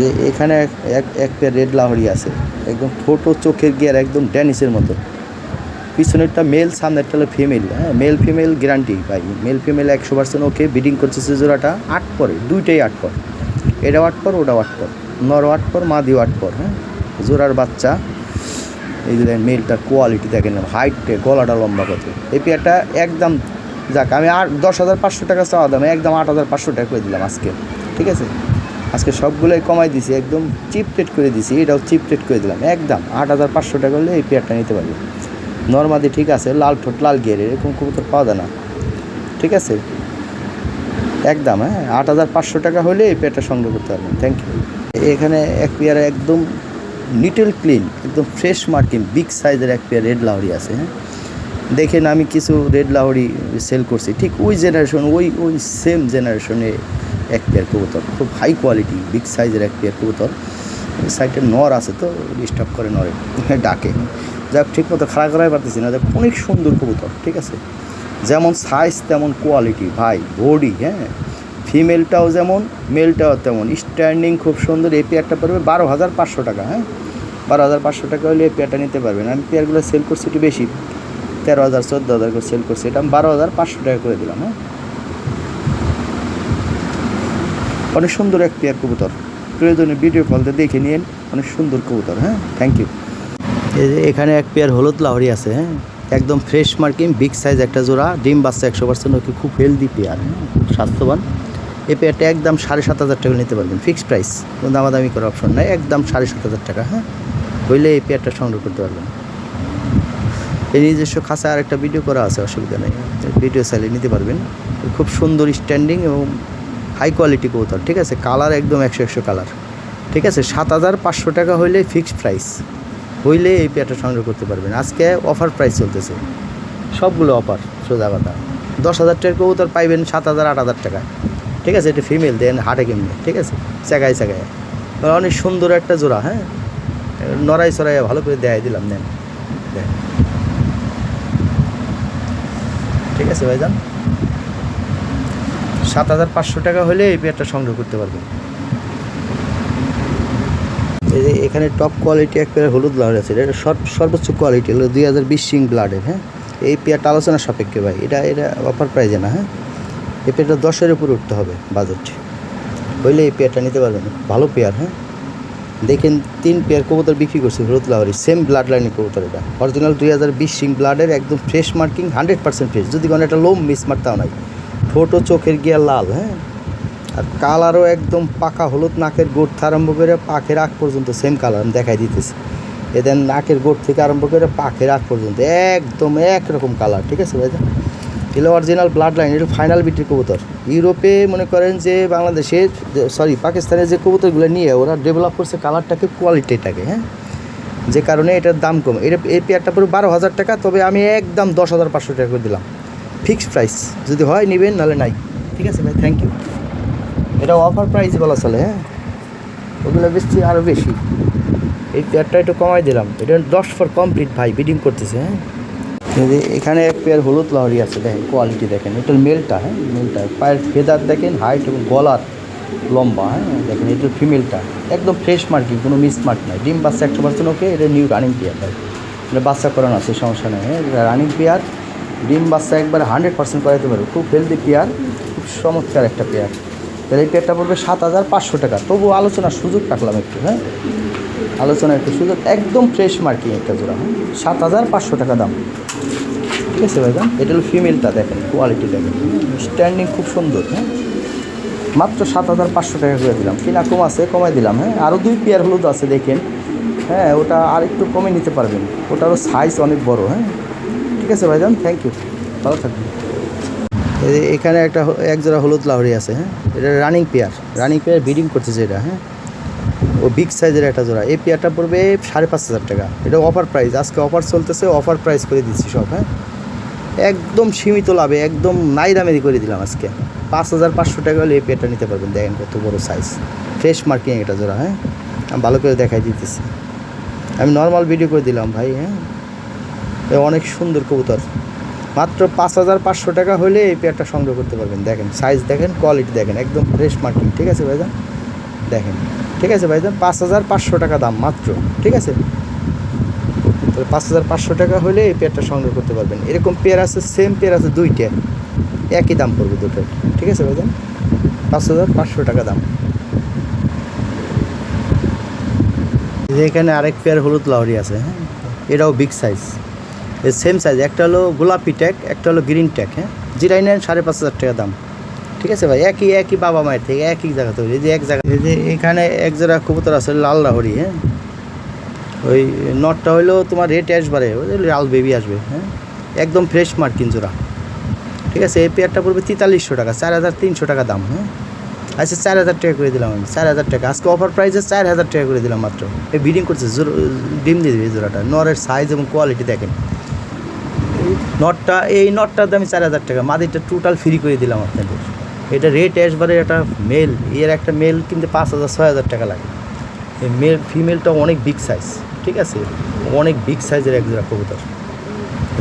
যে এখানে এক এক এক রেড লাহরি আছে। একদম ছোটো চোখের গিয়ার একদম ড্যানিসের মতো। পিছনেরটা মেল সামনেরটা হলো ফিমেল হ্যাঁ মেল ফিমেল গ্যারান্টি পাই মেল ফিমেল একশো পার্সেন্ট ওকে বিডিং করতেছে জোড়াটা আট পরে। দুইটাই আট পর। এটাও আট পর, ওটাও আট পর। নর আট পর, মাদিও আট পর। হ্যাঁ জোড়ার বাচ্চা। এই যে মেলটার কোয়ালিটি দেখেন হাইটে গলাটা লম্বা কত। এই পেয়ারটা একদম যাক, আমি আর দশ হাজার পাঁচশো টাকা চাওয়া দাম একদম আট হাজার পাঁচশো টাকা করে দিলাম আজকে। ঠিক আছে? আজকে সবগুলোই কমাই দিছি, একদম চিপ রেট করে দিছি, এটাও চিপ রেট করে দিলাম, একদম। আট হাজার পাঁচশো টাকা হলে এই পেয়ারটা নিতে পারবে। নর্মাদি ঠিক আছে, লাল ঠোঁট, লাল গিয়ার এরকম কবুতর পাওয়া যায় না। ঠিক আছে? একদম হ্যাঁ আট হাজার পাঁচশো টাকা হলে এই পেয়ারটা সংগ্রহ করতে পারবেন থ্যাংক ইউ এখানে এক পেয়ারে একদম নিটেল ক্লিন একদম ফ্রেশ মার্কিন বিগ সাইজের এক পেয়ার রেড লাহরি আছে হ্যাঁ। দেখেন আমি কিছু রেড লাহরি সেল করছি, ঠিক ওই জেনারেশন ওই ওই সেম জেনারেশনে পেয়ার কবুতর, খুব হাই কোয়ালিটি বিগ সাইজের এক পেয়ার কবুতর। সাইডে নর আছে তো ডিস্টার্ব করে নরে ডাকে। যাক ঠিক মতো খাড়া করাই পারতেছি না, যাক, অনেক সুন্দর কবুতর, ঠিক আছে? যেমন সাইজ তেমন কোয়ালিটি ভাই বডি হ্যাঁ? ফিমেলটাও যেমন মেলটাও তেমন স্ট্যান্ডিং খুব সুন্দর, এই পেয়ারটা পড়বে বারো হাজার পাঁচশো টাকা হ্যাঁ? বারো হাজার পাঁচশো টাকা হলে এই পেয়ারটা নিতে পারবেন। আমি পেয়ারগুলো সেল করছি একটু বেশি, তেরো হাজার, চোদ্দ হাজার করে সেল করছি, এটা আমি বারো হাজার পাঁচশো টাকা করে দিলাম হ্যাঁ? অনেক সুন্দর এক পেয়ার কবুতর। প্রয়োজনে ভিডিও কলতে দেখে নিন অনেক সুন্দর কবুতর হ্যাঁ? থ্যাংক ইউ এখানে এক পেয়ার হলুদ লাহরি আছে হ্যাঁ? একদম ফ্রেশ মার্কিং বিগ সাইজ একটা জোড়া, ডিম বাচ্চা একশো পার্সেন্ট ওকে খুব হেলদি পেয়ার হ্যাঁ? খুব স্বাস্থ্যবান। এই পেয়ারটা একদম সাড়ে সাত হাজার টাকা নিতে পারবেন ফিক্সড প্রাইস কোনো দামাদামি করার অপশন নাই, একদম সাড়ে সাত হাজার টাকা হ্যাঁ? হইলে এই পেয়ারটা সংগ্রহ করতে পারবেন। এই নিজস্ব খাঁচা আর একটা ভিডিও করা আছে, অসুবিধা নেই ভিডিও চাইলে নিতে পারবেন। খুব সুন্দর স্ট্যান্ডিং এবং হাই কোয়ালিটি কবুতর, ঠিক আছে? কালার একদম একশো একশো কালার। ঠিক আছে? সাত হাজার পাঁচশো টাকা হইলে ফিক্সড প্রাইস হইলে এই পেয়ারটা সংগ্রহ করতে পারবেন। আজকে অফার প্রাইস চলতেছে। সবগুলো অফার সোজা কথা। দশ হাজার টাকার কবুতর পাইবেন সাত হাজার, আট হাজার টাকা। ঠিক আছে? এটা ফিমেল দেন হাটে কেমনি? ঠিক আছে? চাগায় চাগায় অনেক সুন্দর একটা জোড়া হ্যাঁ? নড়াই সরাই ভালো করে দেখাই দিলাম দেখ ঠিক আছে ভাইজান? সাত হাজার পাঁচশো টাকা হলে এই পেয়ারটা সংগ্রহ করতে পারবেন এই যে এখানে টপ কোয়ালিটি এক পেয়ার হলুদ লাহর আছে, এটা সর্ব সর্বোচ্চ কোয়ালিটি হলো দুই হাজার বিশ সিং ব্লাডের হ্যাঁ? এই পেয়ারটা আলোচনা সাপেক্ষে ভাই, এটা এটা অফার প্রাইজে না হ্যাঁ? এই পেয়ারটা দশের উপরে উঠতে হবে বাজেট হইলে এই পেয়ারটা নিতে পারবেন, ভালো পেয়ার হ্যাঁ? দেখেন তিন পেয়ার কবুতর বিক্রি করছে হলুদ লাহরি সেম ব্লাড লাইনের কবুতর এটা। অরিজিনাল দুই হাজার বিশ সিং ব্লাডের একদম fresh marking hundred percent fresh যদি কোনো একটা লোম মিস মারতাও নাই। ছোটো চোখের গিয়া লাল হ্যাঁ? আর কালারও একদম পাকা হলুদ, নাকের গোড় থেকে আরম্ভ করে পাখের আগ পর্যন্ত সেম কালার আমি দেখাই দিতেছি। এদের নাকের গোড় থেকে আরম্ভ করে পাখের আগ পর্যন্ত, একদম একরকম কালার ঠিক আছে ভাইজা এগুলো অরিজিনাল ব্লাড লাইন এটা ফাইনাল বিটির কবুতর। ইউরোপে মনে করেন যে, বাংলাদেশের সরি পাকিস্তানের যে কবুতরগুলো নিয়ে ওরা ডেভেলপ করছে কালারটাকে কোয়ালিটিটাকে হ্যাঁ? যে কারণে এটার দাম কম। এটা এই পেয়ারটা পুরো বারো হাজার টাকা, তবে আমি একদম দশ হাজার পাঁচশো টাকা করে দিলাম। Fixed price. যদি হয় নেবেন, নাহলে নাই। ঠিক আছে ভাই থ্যাংক ইউ এটা অফার প্রাইস বলা চলে হ্যাঁ? ওগুলো বেশি আরও বেশি। এই পেয়ারটা একটু কমাই দিলাম। এটা দশ ফর কমপ্লিট ভাই বিডিং করতেছে হ্যাঁ? এখানে এক পেয়ার হলুদ লাহরি আছে, দেখেন কোয়ালিটি দেখেন। এটার মেলটা হ্যাঁ মেলটা পায়ের ফেদার দেখেন হাইট এবং গলার লম্বা হ্যাঁ দেখেন এটার ফিমেলটা একদম ফ্রেশ মার্কিং কোনো মিস মার্ক নাই। ডিম বাচ্চা একশো পার্সেন্ট ওকে এটা নিউ রানিং পেয়ার ভাই। এটা বাচ্চা করানো আছে, সমস্যা নেই হ্যাঁ? রানিং পেয়ার ডিম বাচ্চা একবার হান্ড্রেড পার্সেন্ট করাতে পারবে। খুব হেলদি পেয়ার, খুব চমৎকার একটা পেয়ার। তাহলে এই পেয়ারটা পড়বে সাত হাজার পাঁচশো টাকা। তবু আলোচনার সুযোগ রাখলাম একটু হ্যাঁ? আলোচনার একটু সুযোগ, একদম ফ্রেশ মার্কিং একটা জোড়া হ্যাঁ? সাত হাজার পাঁচশো টাকা দাম। ঠিক আছে ভাইজান? এটা হলো ফিমেলটা দেখেন কোয়ালিটি দেখেন। স্ট্যান্ডিং খুব সুন্দর হ্যাঁ? মাত্র সাত হাজার পাঁচশো টাকা করে দিলাম। কিনা কম আছে, কমাই দিলাম হ্যাঁ? আরও দুই পেয়ার হলুদ আছে, দেখেন। হ্যাঁ ওটা আর একটু কমে নিতে পারবেন। ওটারও সাইজ অনেক বড় হ্যাঁ? আছে ভাইজান থ্যাংক ইউ ভালো থাকবেন। এখানে একটা এক জোড়া হলুদ লাহরি আছে হ্যাঁ? এটা running pair running pair breeding করতেছে এটা হ্যাঁ? ও বিগ সাইজের একটা জোড়া। এই পেয়ারটা পড়বে সাড়ে পাঁচ হাজার টাকা। এটা অফার প্রাইস আজকে অফার চলতেছে অফার প্রাইস করে দিচ্ছি সব হ্যাঁ? একদম সীমিত লাভে, একদম নাই দামেরই করে দিলাম আজকে। পাঁচ হাজার পাঁচশো টাকা হলে এই পেয়ারটা নিতে পারবেন, দেখেন কত বড় সাইজ ফ্রেশ মার্কিং এটা জোড়া হ্যাঁ? ভালো করে দেখাই দিতেছি। আমি নর্মাল ভিডিও করে দিলাম ভাই হ্যাঁ? অনেক সুন্দর কবুতর। মাত্র পাঁচ হাজার পাঁচশো টাকা হলে এই পেয়ারটা সংগ্রহ করতে পারবেন। দেখেন সাইজ দেখেন কোয়ালিটি দেখেন, একদম ফ্রেশ মার্কিং ঠিক আছে ভাইজান? দেখেন, ঠিক আছে ভাইজান? পাঁচ হাজার পাঁচশো টাকা দাম মাত্র, ঠিক আছে? তাহলে পাঁচ হাজার পাঁচশো টাকা হলে এই পেয়ারটা সংগ্রহ করতে পারবেন। এরকম পেয়ার আছে সেম পেয়ার আছে দুইটা। একই দাম পড়বে দুটোর, ঠিক আছে ভাইজান? পাঁচ হাজার পাঁচশো টাকা দাম। এখানে আরেক পেয়ার হলুদ লাহরি আছে হ্যাঁ? এটাও বিগ সাইজ সেম সাইজ একটা হলো গোলাপি ট্যাগ একটা হলো গ্রিন ট্যাগ হ্যাঁ? জিরাই নেন সাড়ে পাঁচ হাজার টাকা দাম। ঠিক আছে ভাই? একই একই বাবা মায়ের থেকে একই জায়গা তৈরি। যে এক জায়গা যে এখানে এক জোড়া কবুতর আছে, লাল লাহরি হ্যাঁ? ওই নটটা হইল তোমার রেট আসবারে লাল বেবি আসবে হ্যাঁ? একদম ফ্রেশ মার্কিন জোড়া। ঠিক আছে? এই পেয়ারটা পড়বে তেতাল্লিশশো টাকা, চার হাজার তিনশো টাকা দাম হ্যাঁ? আচ্ছা চার হাজার টাকা করে দিলাম আমি, চার হাজার টাকা। আজকে অফার প্রাইসে চার হাজার টাকা করে দিলাম মাত্র। এই বিডিং করছে, জোর- ডিম দিয়ে দেবে জোড়াটা। নরের সাইজ এবং কোয়ালিটি দেখেন। নটটা এই নটটার দামই চার হাজার টাকা। মাদিরটা টোটাল ফ্রি করে দিলাম আপনাদের। এটা রেট আসবারে একটা মেল এর একটা মেল কিনতে পাঁচ হাজার ছয় হাজার টাকা লাগে। এই মেল ফিমেলটা অনেক বিগ সাইজ ঠিক আছে? অনেক বিগ সাইজের এক জোড়া কবুতর।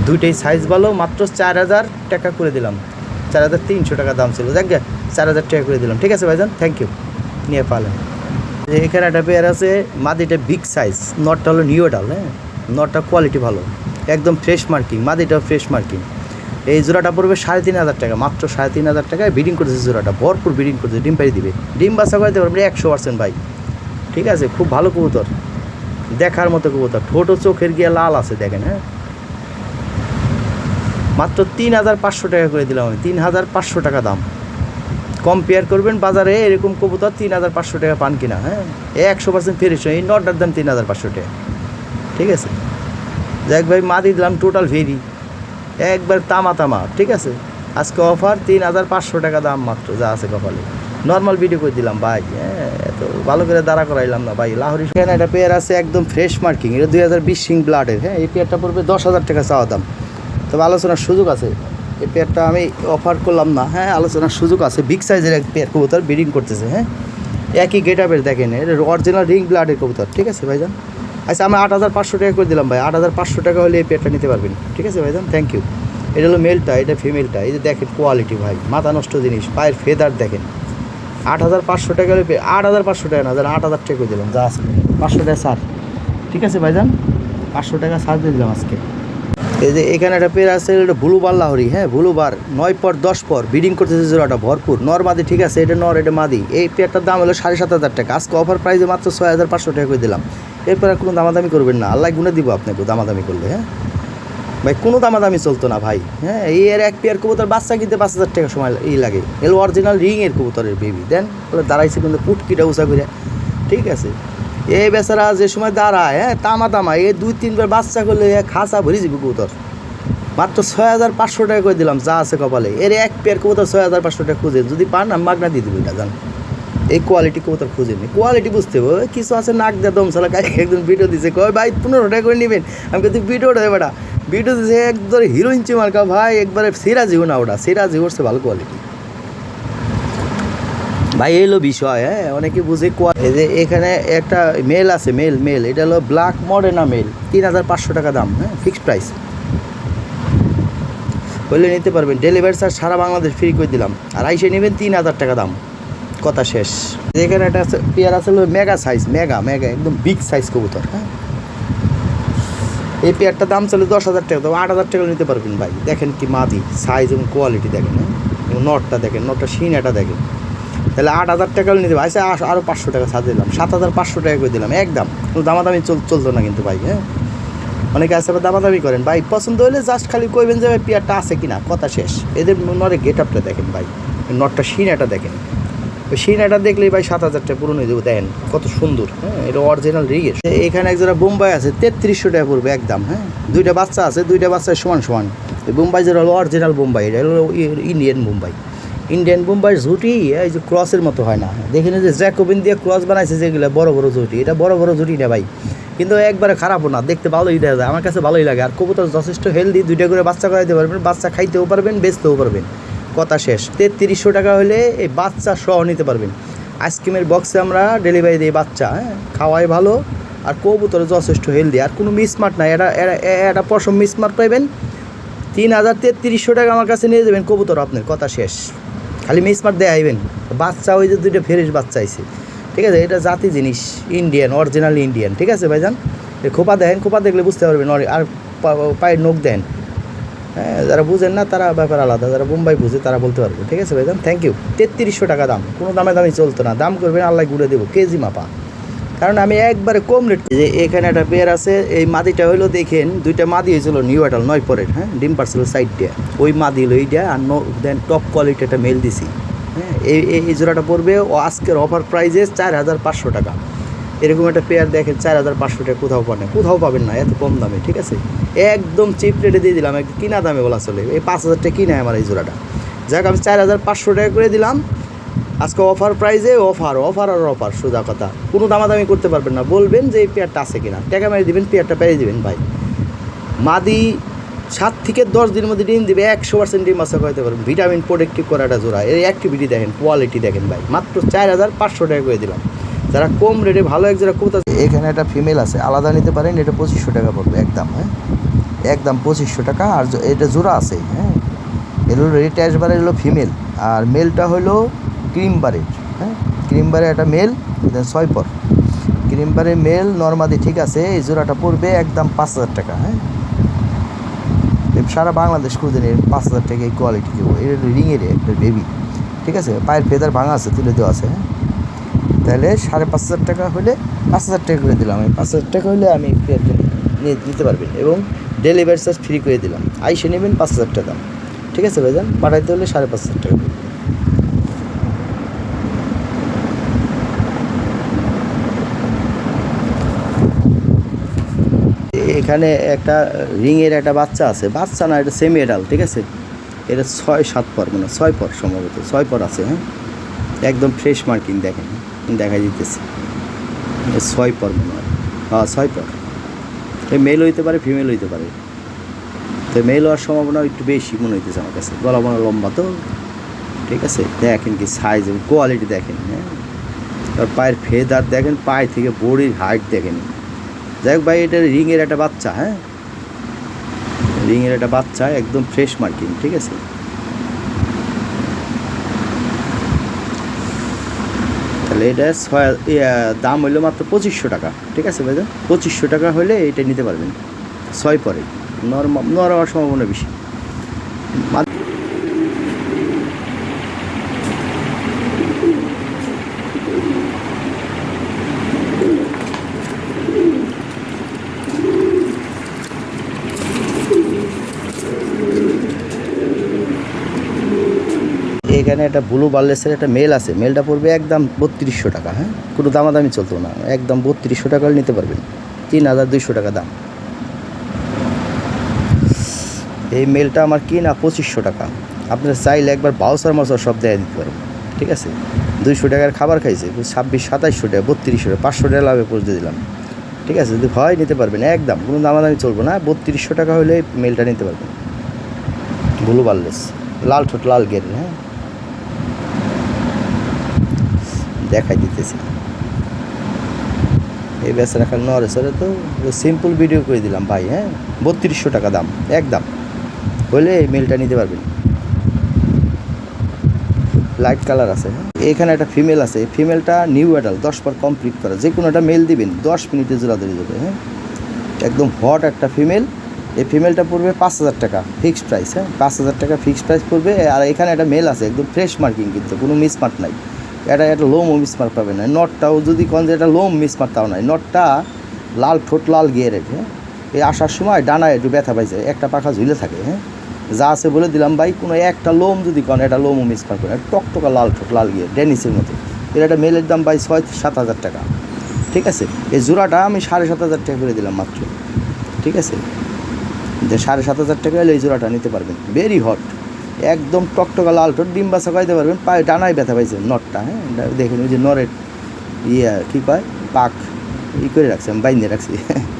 দুইটাই সাইজ ভালো মাত্র চার হাজার টাকা করে দিলাম। চার হাজার তিনশো টাকা দাম ছিল। দেখ গে, চার হাজার টাকা করে দিলাম। ঠিক আছে ভাইজান? থ্যাংক ইউ নিয়ে পালেন। এখানে একটা পেয়ার আছে মাদিটা বিগ সাইজ নটটা হলো নিউডাল হ্যাঁ? নটটা কোয়ালিটি ভালো। একদম ফ্রেশ মার্কিং মাদিটাও ফ্রেশ মার্কিং এই জোড়াটা পড়বে সাড়ে তিন হাজার টাকা, মাত্র সাড়ে তিন হাজার টাকায় বিডিং করেছে জোড়াটা, ভরপুর বিডিং করেছে ডিম পাড়ি দিবে। ডিম বাসা করাতে পারবে একশো পার্সেন্ট ভাই। ঠিক আছে, খুব ভালো কবুতর। দেখার মতো কবুতর, ঠোঁটো চোখের গিয়ে লাল আছে, দেখেন হ্যাঁ। মাত্র তিন হাজার পাঁচশো টাকা করে দিলাম আমি, তিন হাজার পাঁচশো টাকা দাম। কম্পেয়ার করবেন বাজারে, এরকম কবুতর তিন হাজার পাঁচশো টাকা পান কিনা হ্যাঁ। একশো পার্সেন্ট ফেরিস এই নটার দাম তিন হাজার পাঁচশো টাকা। ঠিক আছে? যাক ভাই মা দিয়ে দিলাম টোটাল ভেরি। একবার তামা তামা, ঠিক আছে? আজকে অফার তিন হাজার পাঁচশো টাকা দাম মাত্র, যা আছে কপালে। নর্মাল ভিডিও করে দিলাম ভাই? হ্যাঁ এত ভালো করে দাঁড়া করাইলাম না ভাই, লাহোরি এখানে একটা পেয়ার আছে একদম ফ্রেশ মার্কিং এটা দুই হাজার বিশ সিং ব্লাডের হ্যাঁ এই পেয়ারটা পড়বে দশ হাজার টাকা চাওয়া দাম। তবে আলোচনার সুযোগ আছে। এই পেয়ারটা আমি অফার করলাম না। হ্যাঁ আলোচনার সুযোগ আছে। বিগ সাইজের এক পেয়ার কবুতর ব্রিডিং করতেছে হ্যাঁ? একই গেট আপের দেখেন এটা অরিজিনাল রিং ব্লাডের কবুতর, ঠিক আছে ভাইজান? আচ্ছা আমি আট হাজার পাঁচশো টাকা করে দিলাম ভাই। আট হাজার পাঁচশো টাকা হলে এই পেয়ারটা নিতে পারবেন। ঠিক আছে ভাইজান? থ্যাংক ইউ এটা হলো মেলটা এটা ফিমেলটা এই যে দেখেন কোয়ালিটি ভাই, মাথা নষ্ট জিনিস, পায়ের ফেদার দেখেন। আট হাজার পাঁচশো টাকা হলে আট হাজার পাঁচশো টাকা না আট হাজার টাকা করে দিলাম যা আছে পাঁচশো টাকা সার ঠিক আছে ভাইজান? পাঁচশো টাকা সার দিয়ে দিলাম আজকে। এই যে এখানে একটা পেয়ার আছে, এটা বার লাহরি হ্যাঁ ব্লু বার, নয় পর, দশ পর বিডিং করতেছে জোড়াটা, ভরপুর। নর মাদি, ঠিক আছে, এটা নর, এটা মাদি। এই পেয়ারটার দাম হলো সাড়ে সাত হাজার টাকা। আজকে অফার প্রাইসে মাত্র ছয় হাজার পাঁচশো টাকা করে দিলাম। এরপর কোনো দামাদামি করবেন না। আল্লাহ গুনে দিব আপনাকে দামাদামি করলে হ্যাঁ? ভাই, কোনো দামাদামি চলতো না ভাই হ্যাঁ? এই এর এক পেয়ার কবুতর বাচ্চা কিনতে পাঁচ হাজার টাকা সময় এই লাগে। এল অরিজিনাল রিংয়ের কবুতরের বেবি দেন? বলে দাঁড়াইছে কিন্তু পুটকিটা উষা করে। ঠিক আছে? এই বেচারা যে সময় দাঁড়ায় হ্যাঁ তামা তামা এই দুই তিনবার বাচ্চা করলে এ খাসা ভরে যাবে কবুতর। মাত্র ছয় হাজার পাঁচশো টাকা করে দিলাম, যা আছে কপালে। এর এক পেয়ার কবুতর ছয় হাজার পাঁচশো টাকা খুঁজে, যদি পান আমি মাগনা দিয়ে দেবো এটা, জান। এই কোয়ালিটি কবুতর খুঁজেনি কোয়ালিটি বুঝতে হবে কিছু আছে নাক দিয়ে দমসালা কাকে একজন ভিডিও দিছে, কয়, ভাই পনেরো টাকা করে নেবেন। আমি কিন্তু ভিডিওটা বেটা। ভিডিও দিছে একদম হিরোইন চিমার্কা ভাই, একবারে সেরা জিও না ওটা সেরা জিও হচ্ছে ভালো কোয়ালিটি ভাই এলো বিষয় হ্যাঁ অনেকে বুঝে কোয়া এই যে এখানে একটা মেল আছে মেল মেল এটা হলো ব্ল্যাক মডেনা মেল তিন হাজার পাঁচশো টাকা দাম হ্যাঁ ফিক্সড প্রাইস বললে নিতে পারবেন ডেলিভারি চার্জ সারা বাংলাদেশ ফ্রি করে দিলাম, আর আইসে নেবেন তিন হাজার টাকা দাম। কথা শেষ। এখানে একটা আছে- পেয়ার আছে মেগা সাইজ মেগা মেগা, একদম বিগ সাইজ কবুতর হ্যাঁ? এই পেয়ারটার দাম চলে দশ হাজার টাকা তবে আট হাজার টাকা নিতে পারবেন ভাই। দেখেন কি মাদি সাইজ এবং কোয়ালিটি দেখেন হ্যাঁ? নটটা দেখেন নটটা সিন সিনাটা দেখেন। তাহলে আট হাজার টাকা নিতে পারি আচ্ছা আরও পাঁচশো টাকা ছাড় দিলাম। সাত হাজার পাঁচশো টাকা করে দিলাম, একদম। কোনো দামাদামি চল, চলতো না কিন্তু ভাই হ্যাঁ? অনেকে আছে আবার দামাদামি করেন। ভাই, পছন্দ হলে জাস্ট খালি কইবেন যে ভাই, পেয়ারটা আছে কি না কথা শেষ। এদের নরে গেট আপটা দেখেন ভাই নটটা সিন সিনাটা দেখেন। ওই সিনাটা দেখলেই ভাই সাত হাজার টাকা পুরনো হয়ে যাবে, দেখেন কত সুন্দর হ্যাঁ এটা অরিজিনাল রিগের এখানে একজোড়া বোম্বাই আছে, তেত্রিশশো টাকা পড়বে একদম হ্যাঁ। দুইটা বাচ্চা আছে, দুইটা বাচ্চা সমান সমান। বোম্বাই যেটা হলো অরিজিনাল বোম্বাই, এটা হলো ইন্ডিয়ান বোম্বাই। ইন্ডিয়ান বোম্বাই ঝুটি এই যে ক্রসের মতো হয় না। দেখেন না যে জ্যাকোবিন দিয়ে ক্রস বানাইছে যেগুলো, বড় বড় ঝুটি। এটা বড় বড় ঝুটি না ভাই। কিন্তু একবারে খারাপও না, দেখতে ভালোই দেখা যায়, আমার কাছে ভালোই লাগে। আর কবুতর যথেষ্ট হেলদি দুইটা করে বাচ্চা করাইতে পারবেন, বাচ্চা খাইতেও পারবেন, বেচতেও পারবেন। কথা শেষ। তেত্রিশশো টাকা হলে এই বাচ্চা সহ নিতে পারবেন। আইসক্রিমের বক্সে আমরা ডেলিভারি দিই বাচ্চা হ্যাঁ? খাওয়াই ভালো, আর কবুতর যথেষ্ট হেলদি আর কোনো মিসমার্ট নাই। এটা এটা- পশম মিসমার্ট পাইবেন। তিন হাজার তেত্রিশশো টাকা আমার কাছে নিয়ে যাবেন কবুতর আপনার, কথা শেষ। খালি মিসমার্ট দিয়ে আইবেন বাচ্চা ওই যে দুইটা ফ্রেশ বাচ্চা আইছে। ঠিক আছে? এটা জাতি জিনিস ইন্ডিয়ান অরিজিনাল ইন্ডিয়ান ঠিক আছে ভাইজান? খোপা দেখেন, খোপা দেখলে বুঝতে পারবেন আর পায়ের নখ দেন। যারা বুঝেন না, তারা ব্যাপার আলাদা। যারা মুম্বাই বুঝে, তারা বলতে পারবে। ঠিক আছে ভাইজান? থ্যাংক ইউ তেত্রিশশো টাকা দাম। কোনো দামে দামি চলতো না। দাম করবেন, আল্লাহ ঘুরে দেবো। কেজি মাপা। কারণ আমি একবারে কম রেট যে এখানে একটা পেয়ার আছে, এই মাদিটা হইল দেখেন, দুইটা মাদি হয়েছিল নিউ আটাল নয় পরের হ্যাঁ? ডিম পার্সেল সাইড দিয়ে। ওই মাদি হলো এইটা আর নো দেন টপ কোয়ালিটি একটা মেল দিছি। হ্যাঁ এই এই জোড়াটা পড়বে। ও আজকের অফার প্রাইজে চার হাজার পাঁচশো টাকা। এরকম একটা পেয়ার দেখেন, চার হাজার পাঁচশো টাকা কোথাও পাবেন কোথাও পাবেন না, এত কম দামে, ঠিক আছে? একদম চিপ রেটে দিয়ে দিলাম, একদম কিনা দামে বলা চলে। এই পাঁচ হাজার টাকা কিনে আমার এই জোড়াটা। যাক, আমি চার হাজার পাঁচশো টাকা করে দিলাম। আজকে অফার প্রাইজে অফার অফার আর অফার সোজা কথা। কোনো দামাদামি করতে পারবেন না। বলবেন যে এই পেয়ারটা আছে কিনা। টাকা মেরে দিবেন পেয়ারটা পেয়ে দিবেন, ভাই। মাদি সাত থেকে দশ দিনের মধ্যে ডিম দিবে, একশো পার্সেন্ট ডিম আসা খাইতে পারবেন। ভিটামিন প্রোডাক্টিভ করাটা জোড়া। এর অ্যাক্টিভিটি দেখেন কোয়ালিটি দেখেন, ভাই। মাত্র চার হাজার পাঁচশো টাকা করে দিলাম। যারা কম রেটে ভালো এক জোড়া কোথা এখানে একটা ফিমেল আছে, আলাদা নিতে পারেন, এটা পঁচিশশো টাকা পড়বে, একদম হ্যাঁ? একদম পঁচিশশো টাকা, আর এটা জোড়া আছে হ্যাঁ? এর হলো রেট আসবারে হলো ফিমেল আর মেলটা হলো ক্রিম বারের হ্যাঁ? ক্রিম বারে একটা মেল ছয় পর। ক্রিম বারে মেল নর্মালি ঠিক আছে, এই জোড়াটা পড়বে একদম পাঁচ হাজার টাকা হ্যাঁ? সারা বাংলাদেশ খুঁজে নিয়ে পাঁচ হাজার টাকা এই কোয়ালিটি দেবো। এর রিংয়ের একটা বেবি ঠিক আছে? পায়ের ফেদার ভাঙা আছে, তুলে দেওয়া আছে হ্যাঁ? তাহলে সাড়ে পাঁচ হাজার টাকা হলে পাঁচ হাজার টাকা করে দিলাম। আমি পাঁচ হাজার টাকা হলে আমি পেয়ারটা নিয়ে নিতে পারবেন এবং ডেলিভারি চার্জ ফ্রি করে দিলাম। আইসে নেবেন পাঁচ হাজার টাকা দাম। ঠিক আছে ভাইজান? পাঠাইতে হলে সাড়ে পাঁচ হাজার টাকা এখানে একটা রিংয়ের একটা বাচ্চা আছে। বাচ্চা না, এটা সেমি এডাল ঠিক আছে? এটা ছয় সাত পর মানে ছয় পর সম্ভবত। ছয় পর আছে হ্যাঁ? একদম ফ্রেশ মার্কিং দেখেন। দেখা যেতেছে ছয় পর মনে হয় হ্যাঁ ছয় পর এই মেল হইতে পারে ফিমেল হইতে পারে। তো মেল হওয়ার সম্ভাবনা একটু বেশি মনে হইতেছে আমার কাছে। গলা মনে লম্বা তো। ঠিক আছে? দেখেন কি সাইজ কোয়ালিটি দেখেন হ্যাঁ? আর পায়ের ফেদার দেখেন, পায়ে থেকে বডির হাইট দেখেন। যাই হোক ভাই, এটা রিংয়ের একটা বাচ্চা হ্যাঁ? রিংয়ের একটা বাচ্চা, একদম ফ্রেশ মার্কিং ঠিক আছে? তাহলে এটা ছয় দাম হইল মাত্র পঁচিশশো টাকা, ঠিক আছে ভাইজান? পঁচিশশো টাকা হলে এটা নিতে পারবেন, ছয় পরে নর হওয়ার সম্ভাবনা বেশি। এখানে একটা ব্লু বার্লেসের একটা মেল আছে, মেলটা পড়বে একদম বত্রিশশো টাকা হ্যাঁ? কোনো দামাদামি চলতো না, একদম বত্রিশশো টাকা নিতে পারবেন। তিন হাজার দুইশো টাকা দাম। এই মেলটা আমার কি না পঁচিশশো টাকা। আপনার চাইলে একবার বাউসার মাউসার সব দেয় দিতে পারেন, ঠিক আছে? দুইশো টাকার খাবার খাইছে, ছাব্বিশ, সাতাইশশো টাকা, বত্রিশশো টাকা, পাঁচশো টাকা লাভে পৌঁছে দিলাম। ঠিক আছে, যদি হয় নিতে পারবেন, একদম, কোনো দামাদামি চলবো না, বত্রিশশো টাকা হলে মেলটা নিতে পারবেন। ব্লু বার্লেস, লাল ঠোঁট, লাল গের হ্যাঁ? দেখাই দিতেছি। এই বেচারা খাল নরেশ্বরে তো সিম্পল ভিডিও করে দিলাম ভাই হ্যাঁ? বত্রিশশো টাকা দাম, একদম। হলে এই মেলটা নিতে পারবেন। লাইট কালার আছে হ্যাঁ? এখানে একটা ফিমেল আছে ফিমেলটা নিউ অ্যাডাল দশ পর কমপ্লিট করা। যে কোনো একটা মেল দিবেন, দশ মিনিটে জোড়া ধরে যাবে হ্যাঁ? একদম হট একটা ফিমেল এই ফিমেলটা পড়বে পাঁচ হাজার টাকা ফিক্সড প্রাইস হ্যাঁ? পাঁচ হাজার টাকা ফিক্সড প্রাইস পড়বে। আর এখানে একটা মেল আছে, একদম ফ্রেশ মার্কিং কিন্তু, কোনো মিসমার্ট নাই। এটা একটা লোমও মিসমার্ক পাবে না। নটটাও যদি কোন যে একটা লোম মিসমার্ক তাও নাই। নটটা লাল, ঠোঁট লাল গিয়ে রেখে এই আসার সময় ডানায় একটু ব্যথা পাইছে, একটা পাখা ঝুলে থাকে হ্যাঁ? যা আছে বলে দিলাম, ভাই, কোনো একটা লোম যদি কোন একটা লোমও মিসমার্ক করে টকটকা লাল, ঠোঁট লাল গিয়ে, ডেনিসের মতো। এর একটা মেলের দাম, ভাই, ছয় সাত হাজার টাকা। ঠিক আছে? এই জোড়াটা আমি সাড়ে সাত হাজার টাকা করে দিলাম মাত্র। ঠিক আছে? যে সাড়ে সাত হাজার টাকা হলে এই জোড়াটা নিতে পারবেন। ভেরি হট একদম টকটকা লাল ঠোঁট, ডিম বাসা খাইতে পারবেন, পায়ে ডানায় ব্যথা পাইছে, নটটা হ্যাঁ? দেখেন, ওই যে নরের ইয়ে কী কয়? পাক, ই করে রাখছি, আমি বাইন্দে রাখছি,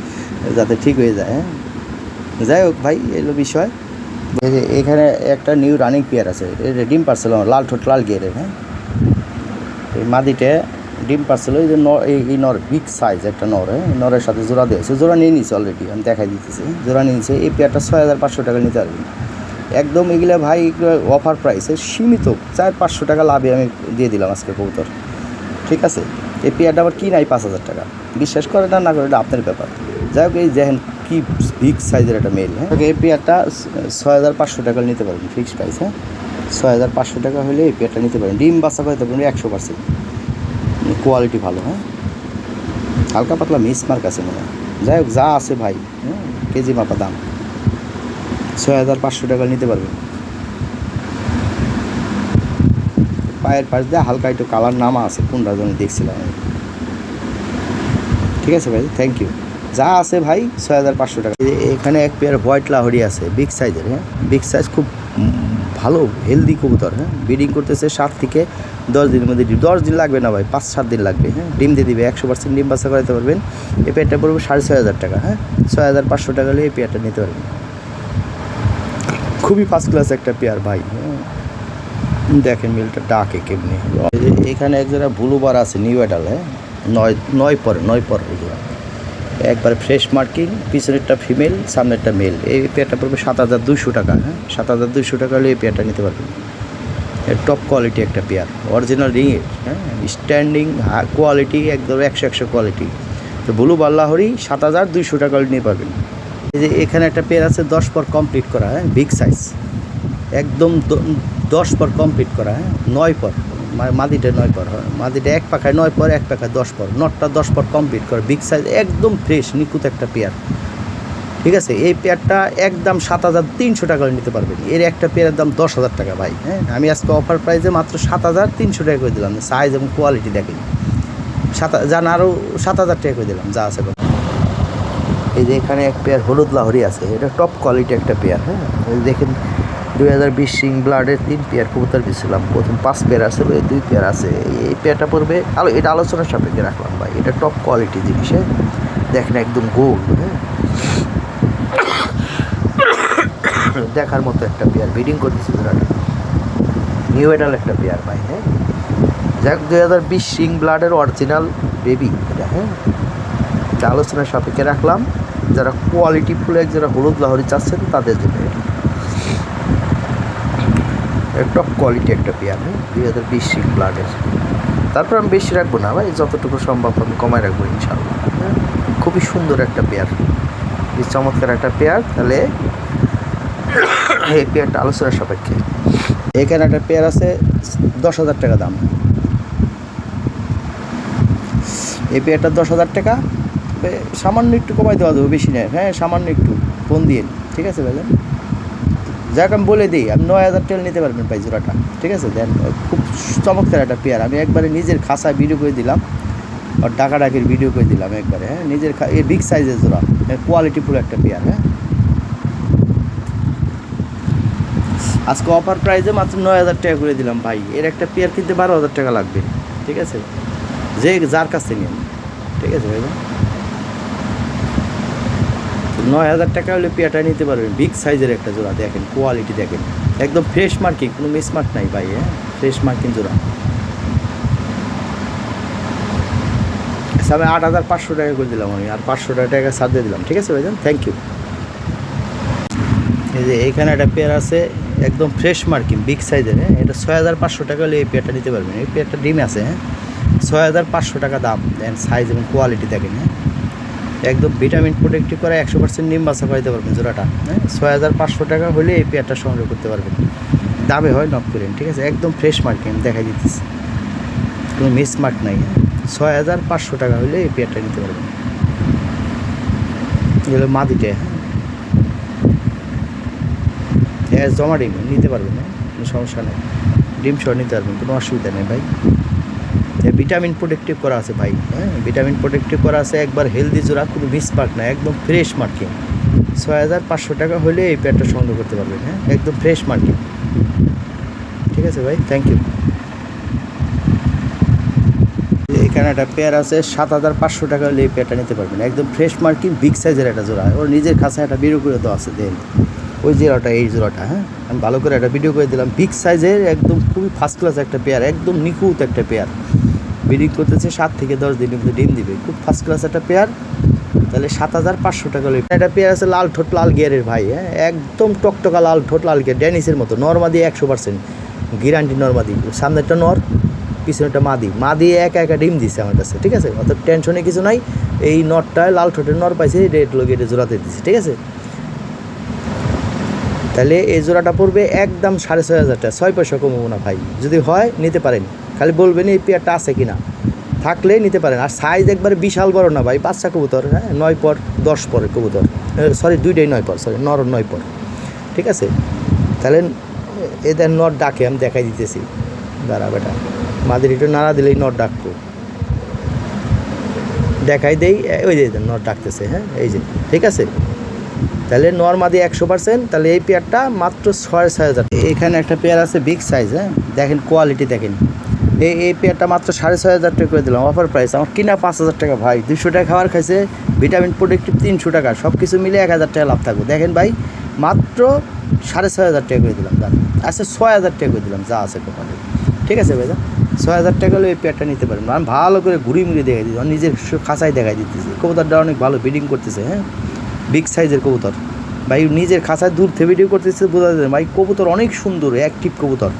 যাতে ঠিক হয়ে যায় হ্যাঁ? যাই হোক ভাই এলো বিষয়। এখানে একটা নিউ রানিং পেয়ার আছে এটা ডিম পার্সেল লাল ঠোঁট, লাল গিয়ারের হ্যাঁ? এই মাদিটা ডিম পার্সেল ওই যে এই নর বিগ সাইজ একটা নর হ্যাঁ? নরের সাথে জোড়া দিয়েছে জোড়া নিয়ে নিয়েছে অলরেডি আমি দেখাই দিতেছি, জোড়া নিয়ে নিয়েছে এই পেয়ারটা ছয় হাজার পাঁচশো টাকা নিতে পারবেন। একদম এগুলো ভাই অফার প্রাইসে সীমিত। চার, পাঁচশো টাকা লাভে আমি দিয়ে দিলাম আজকে কবুতর। ঠিক আছে? এই পেয়ারটা আবার কি নাই? পাঁচ হাজার টাকা। বিশ্বাস করে না না করে এটা আপনার ব্যাপার। যাই হোক, এই দেখেন কি বিগ সাইজের একটা মেল হ্যাঁ? এই পেয়ারটা ছয় হাজার পাঁচশো টাকা নিতে পারবেন ফিক্সড প্রাইস হ্যাঁ? ছয় হাজার পাঁচশো টাকা হলে এই পেয়ারটা নিতে পারেন। ডিম বাচ্চা করতে পারবেন একশো পার্সেন্ট। কোয়ালিটি ভালো হ্যাঁ? হালকা পাতলা মিস মার্ক আছে মনে হয়। যাই হোক, যা আছে ভাই হ্যাঁ? কেজি মাপা দাম। ছয় হাজার পাঁচশো টাকা নিতে পারবেন পায়ের পাশ দিয়ে হালকা একটু কালার নামা আছে, কোনটা জন্য দেখছিলাম আমি। ঠিক আছে ভাই থ্যাংক ইউ যা আছে ভাই, ছয় হাজার পাঁচশো টাকা। এখানে এক পেয়ার হোয়াইট লাহরি আছে বিগ সাইজের হ্যাঁ? বিগ সাইজ খুব ভালো হেলদি কবুতর হ্যাঁ? ব্রিডিং করতেছে সাত থেকে দশ দিনের মধ্যে ডিম। দশ দিন লাগবে না ভাই, পাঁচ সাত দিন লাগবে হ্যাঁ? ডিম দিয়ে দিবে, একশো পার্সেন্ট ডিম বাচ্চা করাতে পারবেন। এই পেয়ারটা পড়বে সাড়ে ছয় হাজার টাকা হ্যাঁ? ছয় হাজার পাঁচশো টাকা হলে এই পেয়ারটা নিতে পারবেন। খুবই ফার্স্ট ক্লাস একটা পেয়ার ভাই। দেখেন মিলটা ডাকে কেমনি। এখানে এক জায়গায় ব্লুবার আছে নিউ অ্যাডাল হ্যাঁ? নয় নয় পরে নয় পরে একবার ফ্রেশ মার্কিং পিছনেরটা ফিমেল সামনেরটা মেল এই পেয়ারটা পড়বে সাত হাজার দুশো টাকা হ্যাঁ? সাত হাজার দুশো টাকা হলে এই পেয়ারটা নিতে পারবেন। টপ কোয়ালিটি একটা পেয়ার অরিজিনাল রিংয়ের হ্যাঁ? স্ট্যান্ডিং কোয়ালিটি একদম একশো একশো কোয়ালিটি তো ব্লু বাল্লাহরি সাত হাজার দুইশো টাকা হলে নিতে পারবেন এই যে এখানে একটা পেয়ার আছে, দশ পর কমপ্লিট করা হ্যাঁ? বিগ সাইজ একদম দশ পর কমপ্লিট করা হ্যাঁ? নয় পর। মাদিটা নয় পর, হয়? মাদিটা এক পাখায় নয় পর, এক পাখায় দশ পর। নটটা দশ পর কমপ্লিট করা বিগ সাইজ একদম ফ্রেশ নিখুঁত একটা পেয়ার ঠিক আছে? এই পেয়ারটা একদম সাত হাজার তিনশো টাকা নিতে পারবেন। এর একটা পেয়ারের দাম দশ হাজার টাকা, ভাই হ্যাঁ? আমি আজকে অফার প্রাইসে মাত্র সাত হাজার তিনশো টাকা করে দিলাম। সাইজ এবং কোয়ালিটি দেখেন। সাত, জান আরও সাত হাজার টাকা করে দিলাম, যা আছে এই যে এখানে এক পেয়ার হলুদ লাহরি আছে, এটা টপ কোয়ালিটি একটা পেয়ার হ্যাঁ? দেখেন, দুই হাজার বিশ সিং ব্লাডের তিন পেয়ার কবুতর দিয়েছিলাম প্রথম পাঁচ পেয়ার আছে, এই দুই পেয়ার আছে। এই- পেয়ারটা পড়বে, আলো, এটা আলোচনার সাপেক্ষে রাখলাম ভাই, এটা টপ কোয়ালিটি জিনিস হ্যাঁ? দেখেন একদম গোল্ড হ্যাঁ? দেখার মতো একটা পেয়ার ব্রিডিং করতেছি ধরাটা নিউ এডাল একটা পেয়ার ভাই হ্যাঁ? যাক দুই হাজার বিশ সিং ব্লাডের অরিজিনাল বেবি এটা হ্যাঁ? আলোচনার সাপেক্ষে রাখলাম। যারা কোয়ালিটি ফুলের যারা হলুদ লাহরি চাচ্ছেন, তাদের জন্য টপ কোয়ালিটি একটা পেয়ার হ্যাঁ? দুই হাজার বিশ সিং ব্লাডের তারপর আমি বেশি রাখব না, ভাই, যতটুকু সম্ভব আমি কমায় রাখব ইনশাল্লাহ হ্যাঁ? খুবই সুন্দর একটা পেয়ার। খুবই চমৎকার একটা পেয়ার, তাহলে এই পেয়ারটা আলোচনার সাপেক্ষে। এখানে একটা পেয়ার আছে দশ হাজার টাকা দাম। এই পেয়ারটা দশ হাজার টাকা সামান্য একটু কমাই দেওয়া যাবে, বেশি নেয়। হ্যাঁ সামান্য একটু, ফোন দিয়ে। ঠিক আছে, ভাইজান? যাক, আমি বলে দিই, আপনি নয় হাজার টাকা নিতে পারবেন ভাই জোড়াটা। ঠিক আছে, দেন খুব চমৎকার একটা পেয়ার। আমি একবারে নিজের খাসা ভিডিও করে দিলাম, আর ডাকা ডাকির ভিডিও করে দিলাম একবারে হ্যাঁ? নিজের এই বিগ সাইজের জোড়া কোয়ালিটি ফুল একটা পেয়ার হ্যাঁ? আজকে অফার প্রাইসে মাত্র নয় হাজার টাকা করে দিলাম ভাই। এর একটা পেয়ার কিনতে বারো হাজার টাকা লাগবে। ঠিক আছে? যে যার কাছ নিন। ঠিক আছে ভাই নয় হাজার টাকা হলে পেয়ারটা নিতে পারবেন। বিগ সাইজের একটা জোড়া দেখেন কোয়ালিটি দেখেন। একদম ফ্রেশ মার্কিং কোনো মিসমার্ক নাই ভাই হ্যাঁ? ফ্রেশ মার্কিং জোড়া। আচ্ছা, আমি আট হাজার পাঁচশো টাকা করে দিলাম আমি আর পাঁচশো টাকা সার দিয়ে দিলাম ঠিক আছে ভাইজান? থ্যাংক ইউ এই যে এইখানে একটা পেয়ার আছে একদম ফ্রেশ মার্কিং বিগ সাইজের হ্যাঁ? এটা ছয় হাজার পাঁচশো টাকা হলে এই পেয়ারটা নিতে পারবেন। এই পেয়ারটা ডিম আছে হ্যাঁ? ছয় হাজার পাঁচশো টাকা দাম দেন সাইজ এবং কোয়ালিটি দেখেন হ্যাঁ? একদম ভিটামিন প্রোটেক্টিভ করে একশো পার্সেন্ট নিম বাসা পাইতে পারবেন জোড়াটা হ্যাঁ? ছয় হাজার পাঁচশো টাকা হলে এই পেয়ারটা সংগ্রহ করতে পারবেন। দামে হয় নক করেন ঠিক আছে? একদম ফ্রেশ মার্কিং দেখা দিতেছে। কোনো মিস মার্ক নাই হ্যাঁ? ছয় হাজার পাঁচশো টাকা হলে এই পেয়ারটা নিতে পারবেন। এগুলো মাদিটে হ্যাঁ? হ্যাঁ জমা ডিম, নিতে পারবেন হ্যাঁ? কোনো সমস্যা নেই। ডিম সহ নিতে পারবেন, কোনো অসুবিধা নেই ভাই। ভিটামিন প্রোটেক্টিভ করা আছে ভাই হ্যাঁ? ভিটামিন প্রোটেক্টিভ করা আছে, একবার হেলদি জোড়া, কোনো মিস মার্ক না, একদম ফ্রেশ মার্কিং। ছয় হাজার পাঁচশো টাকা হলে এই প্যাডটা সংগ্রহ করতে পারবেন হ্যাঁ? একদম ফ্রেশ মার্কিং। ঠিক আছে ভাই থ্যাংক ইউ এখানে একটা পেয়ার আছে, সাত হাজার পাঁচশো টাকা হলে এই পেয়ারটা নিতে পারবেন। একদম ফ্রেশ মার্কিং বিগ সাইজের একটা জোড়া। ওর নিজের কাছে একটা ভিডিও করে দেওয়া আছে, দেন। ওই জোড়াটা, এই জোড়াটা হ্যাঁ? আমি ভালো করে একটা ভিডিও করে দিলাম। বিগ সাইজের একদম খুবই ফার্স্ট ক্লাস একটা পেয়ার, একদম নিখুঁত একটা পেয়ার। ব্রিডিং করতেছে সাত থেকে দশ দিনের মধ্যে ডিম দিবে। খুব ফার্স্ট ক্লাস একটা পেয়ার তাহলে সাত হাজার পাঁচশো টাকা হলে একটা পেয়ার আছে লাল ঠোঁট, লাল গিয়ারের ভাই হ্যাঁ? একদম টকটকা লাল ঠোঁট, লাল গিয়ার ড্যানিসের মতো, নর্মাদি একশো পার্সেন্ট গ্যারান্টি নর্মাদি। সামনেরটা নর পিছনেটা মাদি। মাদি একা একা ডিম দিছে আমার কাছে, ঠিক আছে? অত টেনশনে কিছু নাই। এই নটটায় লাল ঠোঁটের নর পাইছে রেড লোক এটা জোড়াতে দিছে, ঠিক আছে? তাহলে এই জোড়াটা পড়বে একদম সাড়ে ছয় হাজার টাকা, ছয় পয়সা কমবো না ভাই। যদি হয়, নিতে পারেন। খালি বলবেন এই পেয়ারটা আছে কি না থাকলে নিতে পারেন। আর সাইজ একবারে বিশাল বড় না ভাই, বাচ্চা কবুতর হ্যাঁ? নয় পর, দশ পরের কবুতর। সরি দুইটাই নয় পর সরি নর, নয় পর। ঠিক আছে? তাহলে এদের নট ডাকে, আমি দেখাই দিতেছি। দাঁড়া বেটা, মাদের একটু নাড়া দিলেই নট ডাকবো। দেখাই দেই ওই যে নট ডাকতেছে হ্যাঁ? এই যে, ঠিক আছে? তাহলে নর্মাদি একশো পার্সেন্ট তাহলে এই পেয়ারটা মাত্র ছয় ছয় হাজার। এখানে একটা পেয়ার আছে বিগ সাইজ হ্যাঁ? দেখেন কোয়ালিটি দেখেন। এই এই পেয়ারটা মাত্র সাড়ে ছয় হাজার টাকা করে দিলাম অফার প্রাইস আমার কিনা পাঁচ হাজার টাকা, ভাই। দুশো টাকা খাবার খাইছে ভিটামিন প্রোডাক্টিভ তিনশো টাকা সব কিছু মিলে এক হাজার টাকা লাভ থাকবে। দেখেন ভাই, মাত্র সাড়ে ছয় হাজার টাকা করে দিলাম দাম আচ্ছা ছয় হাজার টাকা করে দিলাম, যা আছে কোপালে ঠিক আছে ভাইদা ছয় হাজার টাকা হলে এই পেয়ারটা নিতে পারেন। আমি ভালো করে ঘুরি মুড়ি দেখাই দিচ্ছি নিজের খাঁচাই দেখাই দিতেছি। কবুতরটা অনেক ভালো ব্রিডিং করতেছে হ্যাঁ? বিগ সাইজের কবুতর। ভাই, নিজের খাঁচায় দূর থেকে ভিডিও করতেছে, বোঝা যায় ভাই, কবুতর অনেক সুন্দর অ্যাক্টিভ কবুতর।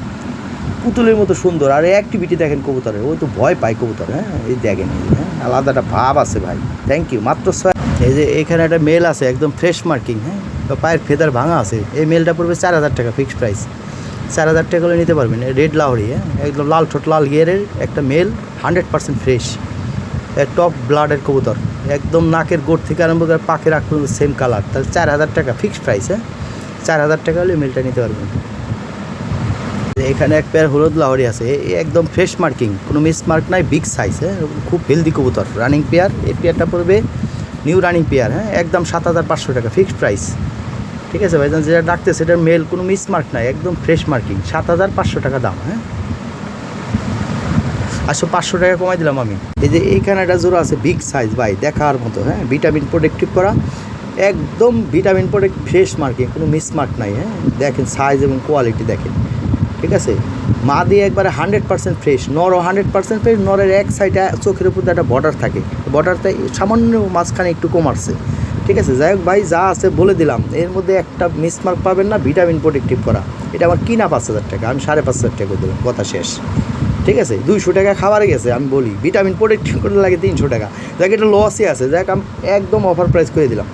পুতুলের মতো সুন্দর। আর অ্যাক্টিভিটি দেখেন কবুতরের ওই তো ভয় পায় কবুতর হ্যাঁ? এই দেখেন হ্যাঁ? আলাদা একটা ভাব আছে ভাই। থ্যাংক ইউ মাত্র ছয় এই যে এখানে একটা মেল আছে, একদম ফ্রেশ মার্কিং হ্যাঁ? পায়ের ফেদার ভাঙা আছে। এই মেলটা পড়বে চার হাজার টাকা ফিক্সড প্রাইস চার হাজার টাকা নিতে পারবেন। রেড লাহরি হ্যাঁ? একদম লাল ঠোঁট, লাল গিয়ারের একটা male hundred percent fresh top ব্লাডের কবুতর। একদম নাকের গোড় থেকে আরম্ভ করে আগ পর্যন্ত সেম কালার তাহলে চার হাজার টাকা ফিক্সড প্রাইস হ্যাঁ? চার হাজার টাকা হলে মেলটা নিতে পারবেন। এখানে এক পেয়ার হলুদ লাহরি আছে। একদম ফ্রেশ মার্কিং কোনো মিস মার্ক নাই বিগ সাইজ হ্যাঁ খুব হেলদি কবুতর রানিং পেয়ার এই পেয়ারটা পড়বে নিউ রানিং পেয়ার হ্যাঁ একদম সাত হাজার পাঁচশো টাকা ফিক্সড প্রাইস ঠিক আছে ভাইজান, যেটা ডাকতে সেটার মেল কোনো মিস মার্ক নাই, একদম ফ্রেশ মার্কিং সাত হাজার পাঁচশো টাকা দাম হ্যাঁ। আসো পাঁচশো টাকা কমাই দিলাম আমি। এই যে এইখানে একটা জোড়া আছে বিগ সাইজ ভাই, দেখার মতো হ্যাঁ ভিটামিন প্রোটেক্টিভ করা, একদম ভিটামিন প্রোটেক্ট ফ্রেশ মার্কিং কোনো মিস মার্ক নাই হ্যাঁ। দেখেন সাইজ এবং কোয়ালিটি দেখেন। ঠিক আছে? মা দিয়ে একবারে হান্ড্রেড পার্সেন্ট ফ্রেশ নরও হান্ড্রেড পার্সেন্ট ফ্রেশ নরের এক সাইডে চোখের উপর একটা বর্ডার থাকে। বর্ডারটা সামান্য মাঝখানে একটু কমারছে ঠিক আছে? যাই হোক ভাই, যা আছে বলে দিলাম। এর মধ্যে একটা মিসমার্ক পাবেন না ভিটামিন প্রোটেক্টিভ করা। এটা আমার কিনা পাঁচ হাজার টাকা, আমি সাড়ে পাঁচ হাজার টাকা দিলাম, কথা শেষ। ঠিক আছে? দুইশো টাকা খাবারে গেছে, আমি বলি। ভিটামিন প্রোটেক্টিভ করতে লাগে তিনশো টাকা। যাকে, এটা লসই আছে। যাক, আমি একদম অফার প্রাইস করে দিলাম।